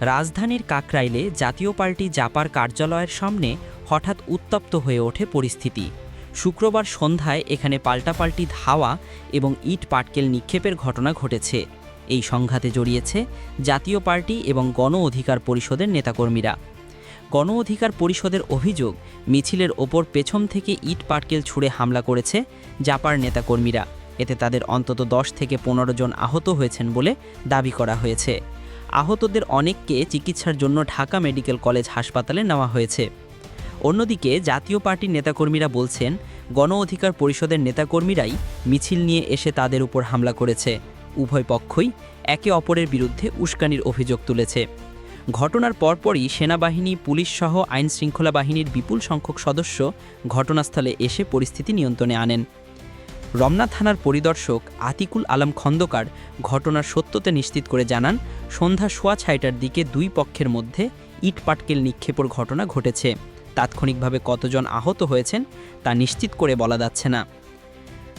রাজধানীর কাকরাইলে জাতীয় পার্টি জাপার কার্যালয়ের সামনে হঠাৎ উত্তপ্ত হয়ে ওঠে পরিস্থিতি। শুক্রবার সন্ধ্যায় এখানে পাল্টাপাল্টি ধাওয়া এবং ইট পাটকেল নিক্ষেপের ঘটনা ঘটেছে। এই সংঘাতে জড়িয়েছে জাতীয় পার্টি এবং গণ অধিকার পরিষদের নেতাকর্মীরা। গণ অধিকার পরিষদের অভিযোগ, মিছিলের ওপর পেছন থেকে ইট পাটকেল ছুঁড়ে হামলা করেছে জাপার নেতাকর্মীরা। এতে তাদের অন্তত দশ থেকে পনেরো জন আহত হয়েছেন বলে দাবি করা হয়েছে। আহতদের অনেককে চিকিৎসার জন্য ঢাকা মেডিকেল কলেজ হাসপাতালে নেওয়া হয়েছে। অন্যদিকে জাতীয় পার্টির নেতাকর্মীরা বলছেন, গণ অধিকার পরিষদের নেতাকর্মীরাই মিছিল নিয়ে এসে তাদের উপর হামলা করেছে। উভয় পক্ষই একে অপরের বিরুদ্ধে উস্কানির অভিযোগ তুলেছে। ঘটনার পরপরই সেনাবাহিনী, পুলিশ সহ আইন শৃঙ্খলা বাহিনীর বিপুল সংখ্যক সদস্য ঘটনাস্থলে এসে পরিস্থিতি নিয়ন্ত্রণে আনেন। রমনা থানার পরিদর্শক আতিকুল আলম খন্দকার ঘটনার সত্যতা নিশ্চিত করে জানান, সন্ধ্যা সোয়া ছয়টার দিকে দুই পক্ষের মধ্যে ইট পাটকেল নিক্ষেপর ঘটনা ঘটেছে। তাৎক্ষণিকভাবে কতজন আহত হয়েছেন তা নিশ্চিত করে বলা যাচ্ছে না।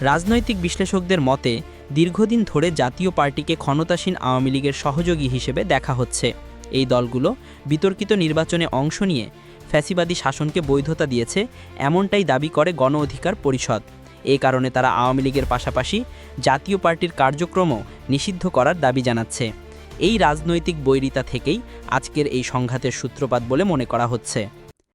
রাজনৈতিক বিশ্লেষকদের মতে, দীর্ঘদিন ধরে জাতীয় পার্টিকে ক্ষমতাসীন আওয়ামী লীগের সহযোগী হিসেবে দেখা হচ্ছে। এই দলগুলো বিতর্কিত নির্বাচনে অংশ নিয়ে ফ্যাসিবাদী শাসনকে বৈধতা দিয়েছে, এমনটাই দাবি করে গণ অধিকার পরিষদ। এ কারণে তারা আওয়ামী লীগের পাশাপাশি জাতীয় পার্টির কার্যক্রমও নিষিদ্ধ করার দাবি জানাচ্ছে। এই রাজনৈতিক বৈরিতা থেকেই আজকের এই সংঘাতের সূত্রপাত বলে মনে করা হচ্ছে।